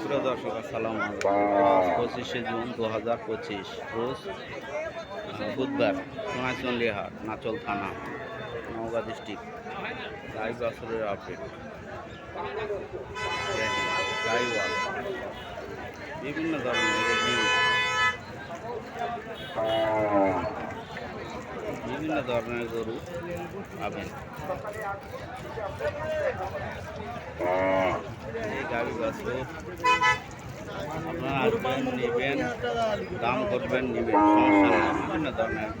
প্রিয় দর্শক আসসালাম পঁচিশে জুন দু হাজার পঁচিশ রোজ বুধবার সোনাচন্ডী হাট নাচল থানা নওগাঁ ডিস্ট্রিক্ট। লাইভ বছরের আপডেট বিভিন্ন ধরনের বিভিন্ন ধরনের গরু পাবেন এই গাড়ি বাছুর আপনারা আসবেন দাম করবেন নেবেন সমস্যা নেই বিভিন্ন আছে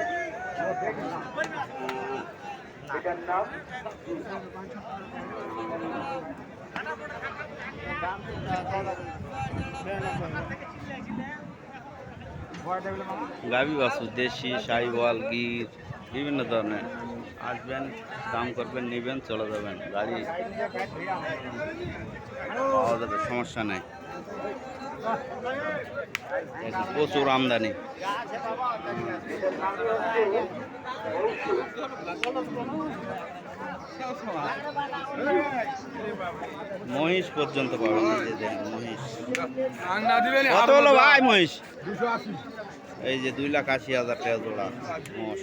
দেখেন গাভী বাছুর দেশি সাইওয়াল গির বিভিন্ন ধরনের। আসবেন দাম করবেন নেবেন চলে যাবেন। গাড়ি পাওয়া যাবে সমস্যা নাই। প্রচুর আমদানি মহিষ পর্যন্ত পাবেন মহিষ। ভাই মহিষ? এই যে দুই লাখ আশি হাজার টাকা জোড়া, মোষ।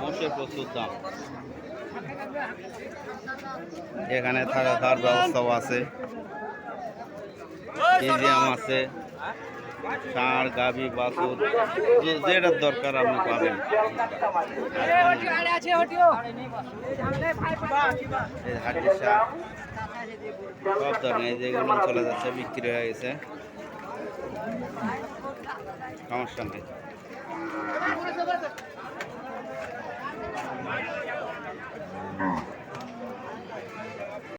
মোষের প্রচুর দাম। এখানে থাকা খাওয়ার ব্যবস্থাও আছে। মিউজিয়াম আছে। ষাঁড়, গাভি, বাছুর, যে- যেটার দরকার আপনি পাবেন। সব ধরনের যেগুলো চলে যাচ্ছে, বিক্রি হয়ে গেছে। সমস্যা নেই।